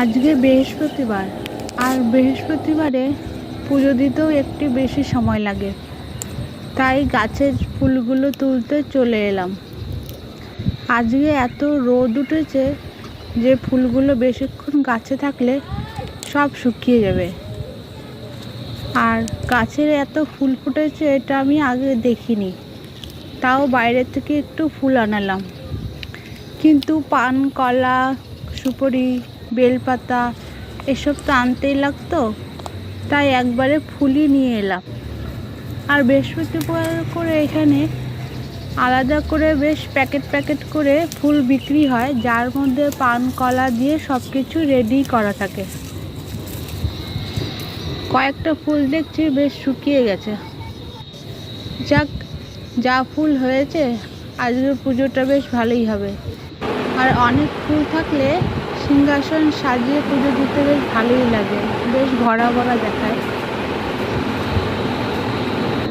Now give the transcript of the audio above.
আজকে বৃহস্পতিবার। আর বৃহস্পতিবারে পুজো দিতেও একটু বেশি সময় লাগে। তাই গাছের ফুলগুলো তুলতে চলে এলাম। আজকে এত রোদ উঠেছে যে ফুলগুলো বেশিক্ষণ গাছে থাকলে সব শুকিয়ে যাবে। আর গাছের এত ফুল ফুটেছে এটা আমি আগে দেখিনি। তাও বাইরে থেকে একটু ফুল আনালাম। কিন্তু পান কলা সুপারি বেলপাতা, এসব তো আনতেই লাগতো। তাই একবারে ফুলই নিয়ে এলাম। আর বৃহস্পতিবার করে এখানে আলাদা করে বেশ প্যাকেট প্যাকেট করে ফুল বিক্রি হয়, যার মধ্যে পান, কলা দিয়ে সব কিছু রেডি করা থাকে। কয়েকটা ফুল দেখছি বেশ শুকিয়ে গেছে। যাক, যা ফুল হয়েছে, আজকের পুজোটা বেশ ভালোই হবে। আর অনেক ফুল থাকলে সিংহাসন সাজিয়ে পুজো দিতে বেশ ভালোই লাগে বেশ ভরা ভরা দেখায়